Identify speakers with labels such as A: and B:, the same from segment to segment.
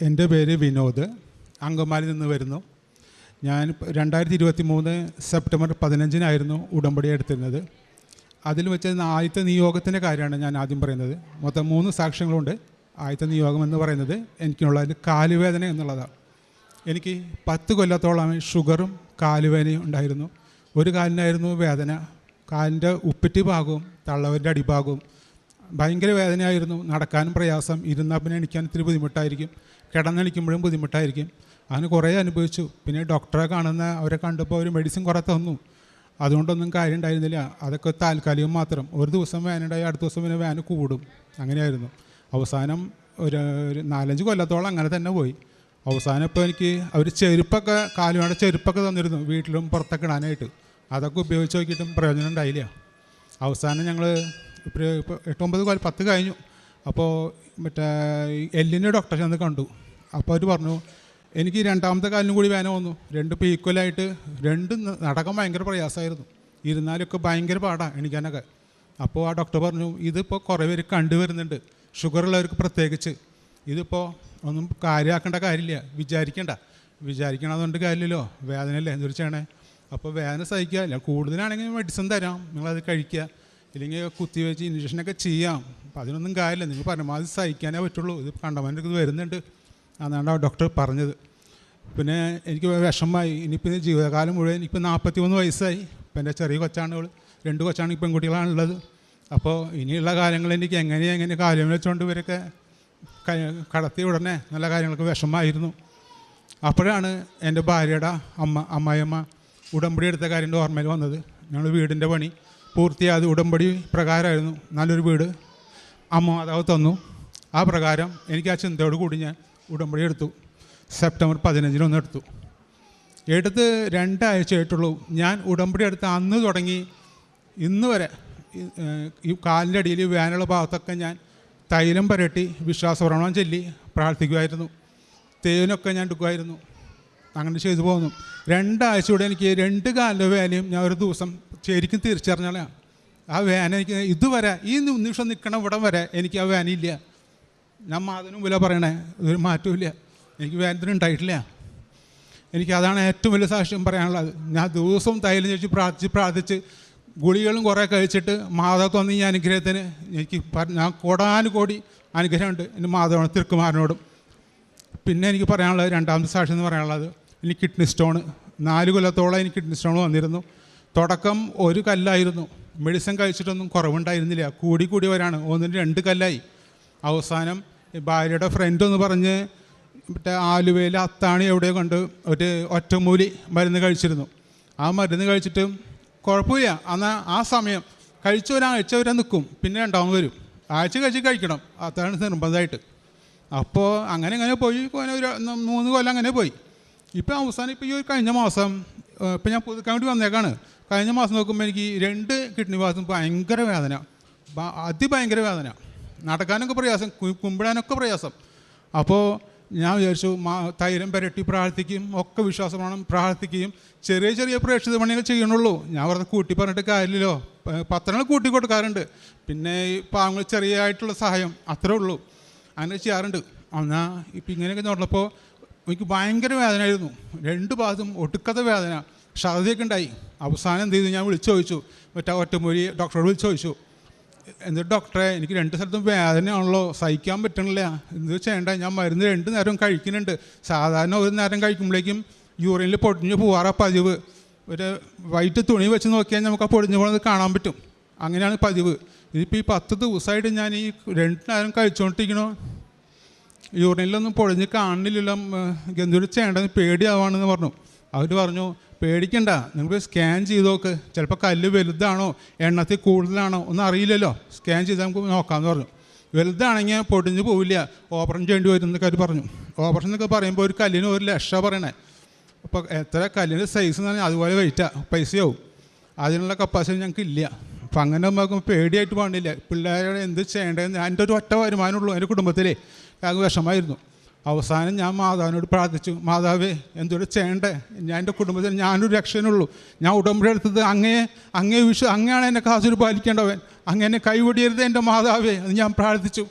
A: എന്റെ പേര് വിനോദ് അങ്കമാലിൽ നിന്ന് വരുന്നു. ഞാൻ രണ്ടായിരത്തി ഇരുപത്തി മൂന്ന് സെപ്റ്റംബർ പതിനഞ്ചിനായിരുന്നു ഉടമ്പടി എടുത്തിരുന്നത്. അതിൽ വെച്ച് ആദ്യത്തെ നിയോഗത്തിന്റെ കാര്യമാണ് ഞാൻ ആദ്യം പറയുന്നത്. മൊത്തം മൂന്ന് സാക്ഷ്യങ്ങളുണ്ട്. ആദ്യത്തെ നിയോഗം എന്ന് പറയുന്നത് എനിക്കുള്ളത് കാലുവേദന എന്നുള്ളതാണ്. എനിക്ക് പത്ത് കൊല്ലത്തോളം ഷുഗറും കാലുവേദനയും ഉണ്ടായിരുന്നു. ഒരു കാലിനായിരുന്നു വേദന. കാലിന്റെ ഉപ്പിറ്റി ഭാഗവും തള്ളവന്റെ അടിഭാഗവും. ഭയങ്കര വേദനയായിരുന്നു. നടക്കാനും പ്രയാസം. ഇരുന്നാൽ പിന്നെ എണിക്കാൻ ഇത്തിരി ബുദ്ധിമുട്ടായിരിക്കും. കിടന്നെണിക്കുമ്പോഴും ബുദ്ധിമുട്ടായിരിക്കും. അങ്ങനെ കുറേ അനുഭവിച്ചു. പിന്നെ ഡോക്ടറെ കാണുന്ന അവരെ കണ്ടപ്പോൾ അവർ മെഡിസിൻ കുറേ തന്നു. അതുകൊണ്ടൊന്നും കാര്യം ഉണ്ടായിരുന്നില്ല. അതൊക്കെ താൽക്കാലികം മാത്രം. ഒരു ദിവസം വാൻ ഉണ്ടായി അടുത്ത ദിവസം പിന്നെ വേന കൂടും. അങ്ങനെയായിരുന്നു. അവസാനം ഒരു ഒരു നാലഞ്ച് കൊല്ലത്തോളം അങ്ങനെ തന്നെ പോയി. അവസാനം ഇപ്പോൾ എനിക്ക് അവർ ചെരുപ്പൊക്കെ കാലുമാടെ ചെരുപ്പൊക്കെ തന്നിരുന്നു വീട്ടിലും പുറത്തൊക്കെ ഇടാനായിട്ട്. അതൊക്കെ ഉപയോഗിച്ച് നോക്കിയിട്ടും പ്രയോജനം ഉണ്ടായില്ല. അവസാനം ഞങ്ങൾ ഇപ്പോൾ എട്ടൊമ്പത് കൊല്ലം പത്ത് കഴിഞ്ഞു. അപ്പോൾ മറ്റേ എല്ലിന്റെ ഡോക്ടറെ ചെന്ന് കണ്ടു. അപ്പോൾ അവർ പറഞ്ഞു എനിക്ക് രണ്ടാമത്തെ കാലിനും കൂടി വേന വന്നു. രണ്ട് ഈക്വലായിട്ട് രണ്ട് നടക്കാൻ ഭയങ്കര പ്രയാസമായിരുന്നു ഇരുന്നാലൊക്കെ ഭയങ്കര പാടാണ് എനിക്കതിനൊക്കെ അപ്പോൾ ആ ഡോക്ടർ പറഞ്ഞു ഇതിപ്പോൾ കുറേ പേര് കണ്ടുവരുന്നുണ്ട്. ഷുഗർ ഉള്ളവർക്ക് പ്രത്യേകിച്ച്. ഇതിപ്പോൾ ഒന്നും കാര്യമാക്കേണ്ട കാര്യമില്ല. വിചാരിക്കേണ്ട. വിചാരിക്കണതുകൊണ്ട് കാര്യമില്ലല്ലോ. വേദനയല്ലേ? എന്തൊരു ചെയ്യണേ അപ്പോൾ വേദന സഹിക്കുക. കൂടുതലാണെങ്കിൽ മെഡിസിൻ തരാം. നിങ്ങളത് കഴിക്കുക. ഇല്ലെങ്കിൽ കുത്തി വെച്ച് ഇഞ്ചക്ഷനൊക്കെ ചെയ്യാം. അപ്പം അതിനൊന്നും കാര്യമില്ല. നിങ്ങൾ പരമാവധി സഹിക്കാനേ പറ്റുള്ളൂ. ഇത് കണ്ടമാന്റെ ഇത് വരുന്നുണ്ട്. അതാണ് ഡോക്ടർ പറഞ്ഞത്. പിന്നെ എനിക്ക് വിഷമമായി. ഇനിയിപ്പോൾ ജീവിതകാലം മുഴുവൻ എനിക്കിപ്പോൾ നാൽപ്പത്തി മൂന്ന് വയസ്സായി. ഇപ്പം എന്റെ ചെറിയ കൊച്ചാണുകൾ രണ്ട് കൊച്ചാണ് പെൺകുട്ടികളാണുള്ളത്. അപ്പോൾ ഇനിയുള്ള കാലങ്ങൾ എനിക്ക് എങ്ങനെ എങ്ങനെ കാര്യം വെച്ചുകൊണ്ട് ഇവരൊക്കെ കടത്തി ഉടനെ നല്ല കാര്യങ്ങൾക്ക് വിഷമമായിരുന്നു. അപ്പോഴാണ് എന്റെ ഭാര്യയുടെ അമ്മ അമ്മായിയമ്മ ഉടമ്പടി എടുത്ത കാര്യം ഓർമ്മയിൽ വന്നത്. ഞങ്ങൾ വീടിന്റെ പണി. പൂർത്തിയായത് ഉടമ്പടി പ്രകാരമായിരുന്നു. നല്ലൊരു വീട് അമ്മ അതാവ് തന്നു. ആ പ്രകാരം എനിക്ക് ആ ചിന്തയോട് കൂടി ഞാൻ ഉടമ്പടി എടുത്തു. സെപ്റ്റംബർ പതിനഞ്ചിനൊന്ന് എടുത്തു. എടുത്ത് രണ്ടാഴ്ച ആയിട്ടുള്ളൂ ഞാൻ ഉടമ്പടി എടുത്ത് അന്ന് തുടങ്ങി. ഇന്ന് വരെ ഈ, കാലിന്റെ അടിയിൽ വേനുള്ള ഭാഗത്തൊക്കെ ഞാൻ തൈലം പുരട്ടി വിശ്വാസപ്രമാണം ചൊല്ലി പ്രാർത്ഥിക്കുമായിരുന്നു. തേനൊക്കെ ഞാൻ എടുക്കുമായിരുന്നു. അങ്ങനെ ചെയ്തു പോകുന്നു. രണ്ടാഴ്ച കൂടെ എനിക്ക് രണ്ട് കാലിന്റെ വേലയും ഞാൻ ഒരു ദിവസം ശരിക്കും തിരിച്ചറിഞ്ഞാലാണ് ആ വേന എനിക്ക് ഇതുവരെ ഈ നിമിഷം നിൽക്കണ ഇവിടം വരെ എനിക്ക് ആ വേനയില്ല ഞാൻ മാതനും വില പറയണേ. ഒരു മാറ്റവും എനിക്ക് വേദന ഉണ്ടായിട്ടില്ല. എനിക്ക് അതാണ് ഏറ്റവും വലിയ സാക്ഷ്യം പറയാനുള്ളത്. ഞാൻ ദിവസവും തൈലം ചോദിച്ച് പ്രാർത്ഥിച്ച് പ്രാർത്ഥിച്ച് ഗുളികളും കുറേ കഴിച്ചിട്ട് മാതാവ് തന്ന ഈ അനുഗ്രഹത്തിന്. എനിക്ക് ഞാൻ കോടാനുകോടി അനുഗ്രഹമുണ്ട് എന്റെ മാതാവാണ് തിരുക്കുമാരനോടും. പിന്നെ എനിക്ക് പറയാനുള്ളത് രണ്ടാമത്തെ സാക്ഷ്യം എന്ന് പറയാനുള്ളത് എനിക്ക് കിഡ്നി സ്റ്റോണ്. നാല് കൊല്ലത്തോളം എനിക്ക് കിഡ്നി സ്റ്റോൺ വന്നിരുന്നു. തുടക്കം ഒരു കല്ലായിരുന്നു. മെഡിസിൻ കഴിച്ചിട്ടൊന്നും കുറവുണ്ടായിരുന്നില്ല. കൂടി കൂടി വരാണ് ഒന്നിന് രണ്ട് കല്ലായി. അവസാനം ഭാര്യയുടെ ഫ്രണ്ട് എന്ന് പറഞ്ഞ് മറ്റേ ആലുവയിൽ അത്താണി എവിടെയോ കണ്ട് ഒരു ഒറ്റമൂലി മരുന്ന് കഴിച്ചിരുന്നു. ആ മരുന്ന് കഴിച്ചിട്ട് കുഴപ്പമില്ല. എന്നാൽ ആ സമയം കഴിച്ചവരാ ഒരാഴ്ച നിൽക്കും. പിന്നെ രണ്ടാമത് വരും. ആഴ്ച കഴിച്ച് കഴിക്കണം. അതാണ് നിർബന്ധമായിട്ട്. അപ്പോൾ അങ്ങനെ അങ്ങനെ പോയി. ഒരു മൂന്ന് കൊല്ലം അങ്ങനെ പോയി. ഇപ്പം അവസാനം ഇപ്പോൾ ഈ ഒരു കഴിഞ്ഞ മാസം ഇപ്പം ഞാൻ പുതുക്കാൻ വേണ്ടി വന്നേക്കാണ്. കഴിഞ്ഞ മാസം നോക്കുമ്പോൾ എനിക്ക് രണ്ട് കിഡ്നി ഭാഗത്തും ഭയങ്കര വേദന. അതിഭയങ്കര വേദന. നടക്കാനൊക്കെ പ്രയാസം കുമ്പിടാനൊക്കെ പ്രയാസം. അപ്പോൾ ഞാൻ വിചാരിച്ചു മാ തൈരം പുരട്ടി പ്രാർത്ഥിക്കും ഒക്കെ വിശ്വാസമാണ് പ്രാർത്ഥിക്കുകയും. ചെറിയ ചെറിയ പ്രേക്ഷിത പണികൾ ചെയ്യണുള്ളൂ. ഞാൻ വെറുതെ കൂട്ടി പറഞ്ഞിട്ട് കാര്യമില്ലല്ലോ. പത്രങ്ങൾ കൂട്ടി കൊടുക്കാറുണ്ട്. പിന്നെ ഈ പാവങ്ങൾ ചെറിയ ആയിട്ടുള്ള സഹായം അത്രേ ഉള്ളൂ. അങ്ങനെ ചെയ്യാറുണ്ട്. എന്നാൽ ഇപ്പം ഇങ്ങനെയൊക്കെ നോക്കിയപ്പോൾ എനിക്ക് ഭയങ്കര വേദനയായിരുന്നു. രണ്ട് ഭാഗത്തും ഒടുക്കത്തെ വേദന. ഛർദിയൊക്കെ ഉണ്ടായി. അവസാനം എന്ത് ചെയ്തു? ഞാൻ വിളിച്ചു ചോദിച്ചു. മറ്റേ ഒറ്റമൂരി ഡോക്ടറോട് വിളിച്ചു ചോദിച്ചു. എന്നിട്ട് ഡോക്ടറെ എനിക്ക് രണ്ട് സ്ഥലത്തും വേദനയാണല്ലോ. സഹിക്കാൻ പറ്റണില്ല. എന്ത് ചെയ്യണ്ട? ഞാൻ മരുന്ന് രണ്ട് നേരം കഴിക്കുന്നുണ്ട്. സാധാരണ ഒരു നേരം കഴിക്കുമ്പോഴേക്കും യൂറിനിൽ പൊടിഞ്ഞു പോവാറാ പതിവ്. ഒരു വൈറ്റ് തുണി വെച്ച് നോക്കിയാൽ നമുക്ക് ആ പൊടിഞ്ഞു പോകുന്നത് കാണാൻ പറ്റും. അങ്ങനെയാണ് പതിവ്. ഇതിപ്പോൾ ഈ പത്ത് ദിവസമായിട്ട് ഞാൻ ഈ രണ്ട് നേരം കഴിച്ചുകൊണ്ടിരിക്കണോ യൂറിനിലൊന്നും പൊളിഞ്ഞ് കാണുന്നില്ലല്ലോ. ഗന്ധുരി ചെയ്യേണ്ടത് പേടിയാവാണെന്ന് പറഞ്ഞു. അവർ പറഞ്ഞു പേടിക്കണ്ട. നിങ്ങൾ സ്കാൻ ചെയ്ത് നോക്ക്. ചിലപ്പോൾ കല്ല് വലുതാണോ എണ്ണത്തിൽ കൂടുതലാണോ ഒന്നും അറിയില്ലല്ലോ. സ്കാൻ ചെയ്താൽ നമുക്ക് നോക്കാമെന്ന് പറഞ്ഞു. വലുതാണെങ്കിൽ പൊടിഞ്ഞ് പോവില്ല. ഓപ്പറേഷൻ ചെയ്യേണ്ടി വരും എന്നൊക്കെ അവർ പറഞ്ഞു. ഓപ്പറേഷൻ എന്നൊക്കെ പറയുമ്പോൾ ഒരു കല്ലിന് ഒരു ലക്ഷം പറയണേ. അപ്പോൾ എത്ര കല്ലിന്റെ സൈസ് എന്ന് പറഞ്ഞാൽ അതുപോലെ വെയിറ്റാണ് പൈസയാവും. അതിനുള്ള കപ്പാസിറ്റി ഞങ്ങൾക്ക് ഇല്ല. അപ്പം അങ്ങനെ നമുക്ക് പേടിയായിട്ട് പാടില്ല പിള്ളേരെ എന്ത് ചെയ്യേണ്ടതെന്ന് എന്റെ ഒരു ഒറ്റ വരുമാനമുള്ളൂ എന്റെ കുടുംബത്തിലേ. ഞങ്ങൾക്ക് വിഷമായിരുന്നു അവസാനം ഞാൻ മാതാവിനോട് പ്രാർത്ഥിച്ചു മാതാവേ എന്തൊരു ചെയ്യണ്ടേ? ഞാൻ എന്റെ കുടുംബത്തിൽ ഞാനൊരു രക്ഷനുള്ളൂ ഞാൻ ഉടമ്പടി എടുത്തത് അങ്ങേ അങ്ങേ വിശ്വ അങ്ങയാണ് എന്റെ കാശൊരു പാലിക്കേണ്ടവൻ. അങ്ങനെ കൈവടിയരുത് എന്റെ മാതാവേ അത് ഞാൻ പ്രാർത്ഥിച്ചു.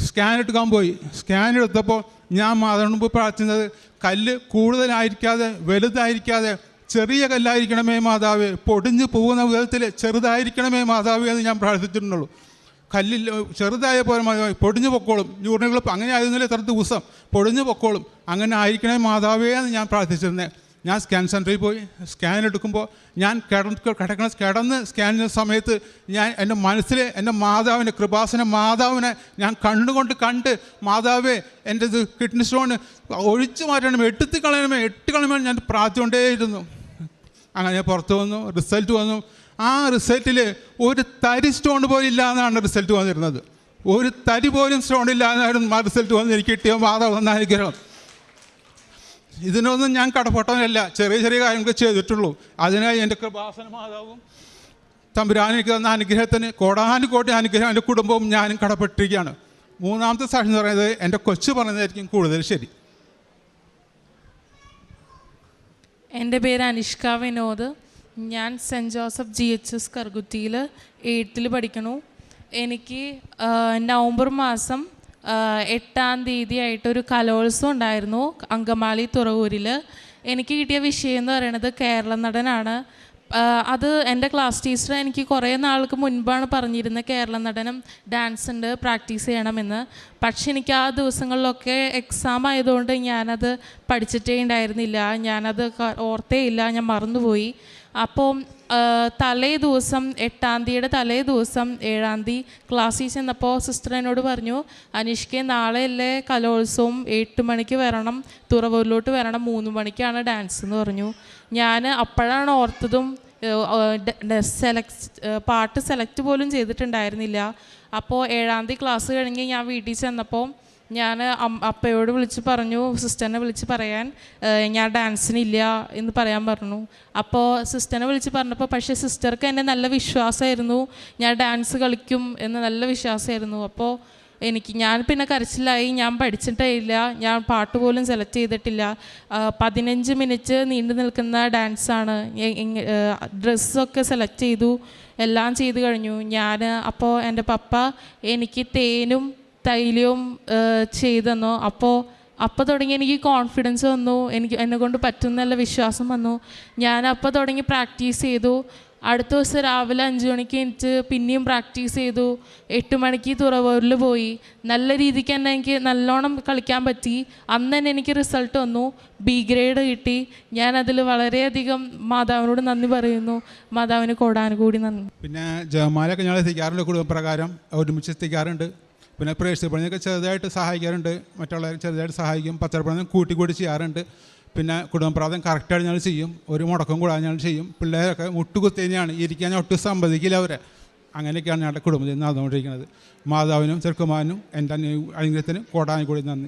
A: സ്കാൻ എടുക്കാൻ പോയി. സ്കാൻ എടുത്തപ്പോൾ ഞാൻ മാതാവിന് മുമ്പ് പ്രാർത്ഥിച്ചത് കല്ല് കൂടുതലായിരിക്കാതെ വലുതായിരിക്കാതെ ചെറിയ കല്ലായിരിക്കണമേ മാതാവ് പൊടിഞ്ഞു പോകുന്ന വിധത്തിൽ ചെറുതായിരിക്കണമേ മാതാവ് എന്ന് ഞാൻ പ്രാർത്ഥിച്ചിട്ടുള്ളൂ. കല്ലിൽ ചെറുതായ പോലെ പൊടിഞ്ഞു പൊക്കോളും. യൂറിനുകൾ അങ്ങനെ ആയിരുന്നില്ല ഇത്ര ദിവസം? പൊടിഞ്ഞു പൊക്കോളും. അങ്ങനെ ആയിരിക്കണേ മാതാവേ എന്ന് ഞാൻ പ്രാർത്ഥിച്ചിരുന്നത് ഞാൻ സ്കാൻ സെന്ററിൽ പോയി. സ്കാൻ എടുക്കുമ്പോൾ ഞാൻ കിടന്ന് കിടക്കണ കിടന്ന് സ്കാൻ ചെയ്യുന്ന സമയത്ത് ഞാൻ എന്റെ മനസ്സിൽ എന്റെ മാതാവിനെ കൃപാസന മാതാവിനെ ഞാൻ കണ്ണുകൊണ്ട് കണ്ട് മാതാവേ എന്റെ ഇത് കിഡ്നി സ്റ്റോൺ ഒഴിച്ചു മാറ്റണം എടുത്ത് കളയണമേ എട്ട് കളയണമേ ഞാൻ പ്രാർത്ഥിച്ചുകൊണ്ടേയിരുന്നു. അങ്ങനെ പുറത്ത് വന്നു. റിസൾട്ട് വന്നു. ആ റിസൾട്ടിൽ ഒരു തരി സ്റ്റോൺ പോലും ഇല്ല എന്നാണ് റിസൾട്ട് വന്നിരുന്നത്. ഒരു തരി പോലും സ്റ്റോൺ ഇല്ല ആ റിസൾട്ട് വന്ന് എനിക്ക് കിട്ടിയ വാദ വന്ന അനുഗ്രഹം. ഇതിനൊന്നും ഞാൻ കടപ്പെട്ടവനല്ല. ചെറിയ ചെറിയ കാര്യങ്ങൾ ചെയ്തിട്ടുള്ളൂ. അതിനായി എന്റെ കൃപാസന മാതാവും തമ്പുരാനിക്ക് തന്ന അനുഗ്രഹത്തിന് കോടാനുകോടി അനുഗ്രഹം എന്റെ കുടുംബവും ഞാനും കടപ്പെട്ടിരിക്കുകയാണ്. മൂന്നാമത്തെ സാക്ഷി എന്ന് പറയുന്നത് എന്റെ കൊച്ചു പറഞ്ഞതായിരിക്കും കൂടുതൽ ശരി.
B: എന്റെ പേര് അനുഷ്ക വിനോദ്. ഞാൻ സെന്റ് ജോസഫ് ജി എച്ച് എസ് കർഗുത്തിയിൽ എയ്ത്തിൽ പഠിക്കണു. എനിക്ക് നവംബർ മാസം എട്ടാം തീയതി ആയിട്ടൊരു കലോത്സവം ഉണ്ടായിരുന്നു അങ്കമാലി തുറവൂരിൽ എനിക്ക് കിട്ടിയ വിഷയം എന്ന് പറയുന്നത് കേരള നടനാണ്. അത് എന്റെ ക്ലാസ് ടീച്ചർ എനിക്ക് കുറേ നാൾക്ക് മുൻപാണ് പറഞ്ഞിരുന്നത് കേരള നടനം ഡാൻസ് ഉണ്ട് പ്രാക്ടീസ് ചെയ്യണമെന്ന്. പക്ഷെ എനിക്ക് ആ ദിവസങ്ങളിലൊക്കെ എക്സാം ആയതുകൊണ്ട് ഞാനത് പഠിച്ചിട്ടേ ഉണ്ടായിരുന്നില്ല. ഞാനത് ഓർത്തേ ഇല്ല. ഞാൻ മറന്നുപോയി. അപ്പോൾ തലേ ദിവസം എട്ടാം തീയതിയുടെ തലേ ദിവസം ഏഴാം തീയതി ക്ലാസ്സിൽ ചെന്നപ്പോൾ സിസ്റ്റർ എന്നോട് പറഞ്ഞു അനീഷ്കെ നാളെയല്ലേ കലോത്സവം? എട്ട് മണിക്ക് വരണം തുറവൂരിലോട്ട് വരണം മൂന്ന് മണിക്കാണ് ഡാൻസ് എന്ന് പറഞ്ഞു. ഞാൻ അപ്പോഴാണ് ഓർത്തതും സെലക്ട് പാട്ട് സെലക്ട് പോലും ചെയ്തിട്ടുണ്ടായിരുന്നില്ല. അപ്പോൾ ഏഴാം തീയതി ക്ലാസ് കഴിഞ്ഞ് ഞാൻ വീട്ടിൽ ചെന്നപ്പോൾ ഞാൻ അപ്പയോട് വിളിച്ച് പറഞ്ഞു സിസ്റ്ററിനെ വിളിച്ച് പറയാൻ ഞാൻ ഡാൻസിനില്ല എന്ന് പറയാൻ പറഞ്ഞു. അപ്പോൾ സിസ്റ്ററിനെ വിളിച്ച് പറഞ്ഞപ്പോൾ പക്ഷേ സിസ്റ്റർക്ക് എന്നെ നല്ല വിശ്വാസമായിരുന്നു ഞാൻ ഡാൻസ് കളിക്കും എന്ന് നല്ല വിശ്വാസമായിരുന്നു അപ്പോൾ എനിക്ക് ഞാൻ പിന്നെ കരച്ചിലായി. ഞാൻ പഠിച്ചിട്ടേ ഇല്ല ഞാൻ പാട്ട് പോലും സെലക്ട് ചെയ്തിട്ടില്ല. പതിനഞ്ച് മിനിറ്റ് നീണ്ടു നിൽക്കുന്ന ഡാൻസാണ്. ഡ്രസ്സൊക്കെ സെലക്ട് ചെയ്തു. എല്ലാം ചെയ്തു കഴിഞ്ഞു. ഞാൻ അപ്പോൾ എന്റെ പപ്പ എനിക്ക് തേനും തൈലവും ചെയ്തെന്നോ അപ്പോൾ അപ്പോൾ തുടങ്ങി എനിക്ക് കോൺഫിഡൻസ് വന്നു. എനിക്ക് എന്നെ കൊണ്ട് പറ്റുന്നുള്ള വിശ്വാസം വന്നു. ഞാൻ അപ്പോൾ തുടങ്ങി പ്രാക്ടീസ് ചെയ്തു. അടുത്ത ദിവസം രാവിലെ അഞ്ച് മണിക്ക് എനിക്ക് പിന്നെയും പ്രാക്ടീസ് ചെയ്തു. എട്ട് മണിക്ക് തുറവൂരിൽ പോയി. നല്ല രീതിക്ക് തന്നെ എനിക്ക് നല്ലോണം കളിക്കാൻ പറ്റി. അന്ന് തന്നെ എനിക്ക് റിസൾട്ട് വന്നു. ബി ഗ്രേഡ് കിട്ടി. ഞാൻ അതിൽ വളരെയധികം മാതാവിനോട് നന്ദി പറയുന്നു. മാതാവിന് കോടാനുകൂടി നന്ദി.
A: പിന്നെ ജയമാലൊക്കെ ഞങ്ങൾ എത്തിക്കാറുണ്ട്. ഒരുമിച്ച് എത്തിക്കാറുണ്ട്. പിന്നെ പ്രേക്ഷിത പണിയൊക്കെ ചെറുതായിട്ട് സഹായിക്കാറുണ്ട്. മറ്റുള്ളവർ ചെറുതായിട്ട് സഹായിക്കും. പച്ചപ്പണി കൂട്ടി കൂടി ചെയ്യാറുണ്ട്. പിന്നെ കുടുംബപ്രാതം കറക്റ്റായിട്ട് ഞങ്ങൾ ചെയ്യും. ഒരു മുടക്കം കൂടാതെ ഞങ്ങൾ ചെയ്യും. പിള്ളേരൊക്കെ മുട്ടുകുത്തി ഇരിക്കാൻ ഒട്ടും സമ്മതിക്കില്ല അവരെ. അങ്ങനെയൊക്കെയാണ് ഞങ്ങളുടെ കുടുംബത്തിൽ നടന്നുകൊണ്ടിരിക്കുന്നത്. മാതാവിനും ചെറുക്കുമാനും എന്റെ അനുഗ്രഹത്തിനും കോടാനും കൂടി നന്ദി.